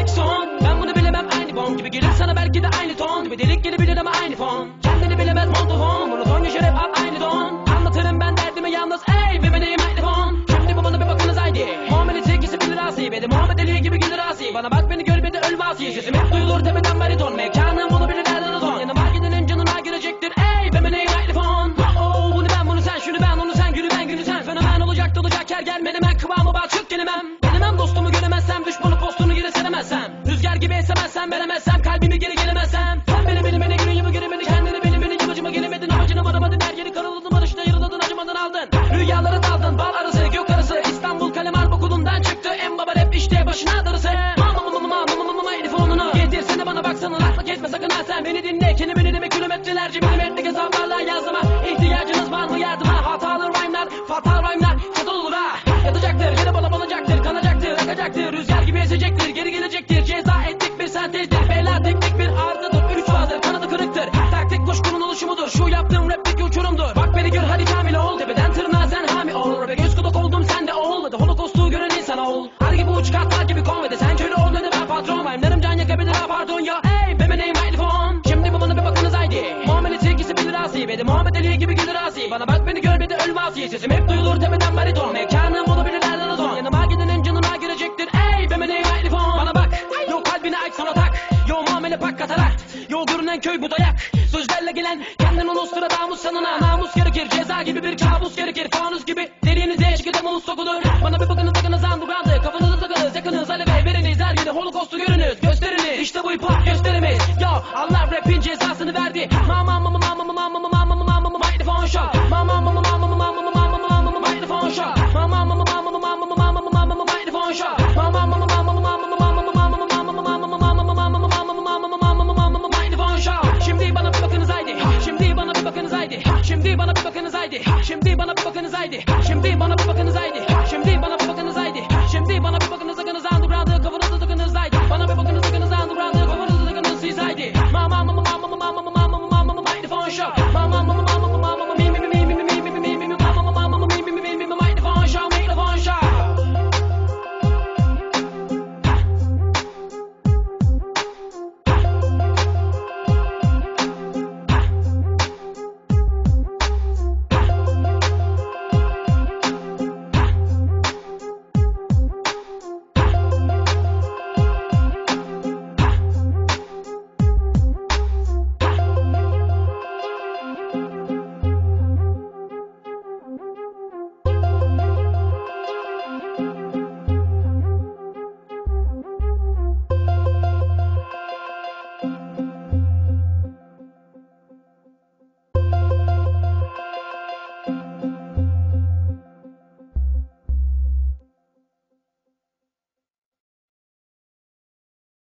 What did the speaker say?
like son Ben bunu bilemem aynı bon gibi gelir sana belki de aynı ton Gibi delik gelebilir ama aynı fon. Kendini bilemez monoton Monoton yaşar hep al aynı don. Anlatırım ben derdimi yalnız ey ve benim mikrofon Şimdi bu bana bir bakınız haydi. Muamele sevgisi bilir asi Benim Muhammed Ali gibi gelir asi Bana bak beni gör beni ölme asi Sesim hep duyulur tepeden bariton Mekanım bunu bilir nereden ton Yanıma gidenin canına girecektir ey ve benim mikrofon Oh bunu ben bunu sen şunu ben onu sen günü ben günü sen. Fenomen olacak dolacak her gelmedi. Ben kıvamı balçık gelemem Gelemem gibi esemezsem veremezsem kalbimi geri gelemezsem. Sen beni beni beni günü gibi geri beni kendini beni beni yamacıma gelemedin. Amacına varamadın her yeri karaladın barışta yarıladın acımadan aldın. Rüyalara daldın bal arası gök arası. İstanbul kalem harp okulundan çıktı en baba rap işte başına darısı. Mama mama mama mama mama mama telefonunu Getirsene bana baksana lafla kesme sakın ha sen beni dinle. Kelimeni demek kilometrelerce milimetrelik oluşumudur Şu yaptığım rapteki uçurumdur Bak beni gör hadi kamil ol. Tepeden tırnağa sen hami ol. Ve göz kulak oldum sen de ol. Hadi holokostu gören insan ol. Her gibi uç katlar gibi konvede Sen köle ol. Dedi ben patron Rhyme'larım can yakabilir ha pardon ya. Ey be name mikrofon Şimdi bu bana bir bakınız haydi. Muamele sevgisi bilir asi de Muhammed Ali gibi gelir asi Bana bak beni gör bir de ölme asi Sesim hep duyulur tepeden bariton. Mekanım bunu bilir nereden o son Yanıma gidenin canına girecektir. Ey be name mikrofon Bana bak Yo kalbini aç sana tak. Yo muamele pak katarakt Yo görünen köy bu dayak. Sözlerle gelen sanına Namus gerekir ceza gibi bir kabus gerekir Fanus gibi. Deliğinize çıkıda muz sokulur. Bana bir bakınız bakınız underground'ı Kafanızı takınız yakınız alev veriniz. Her yerde holokostu görünüz gösteriniz. İşte bu hip gösterimiz. Yo Allah rapin cezasını verdi. Mama mama mama mama mama Mikrofon show Şimdi bana bir bakınız haydi ha.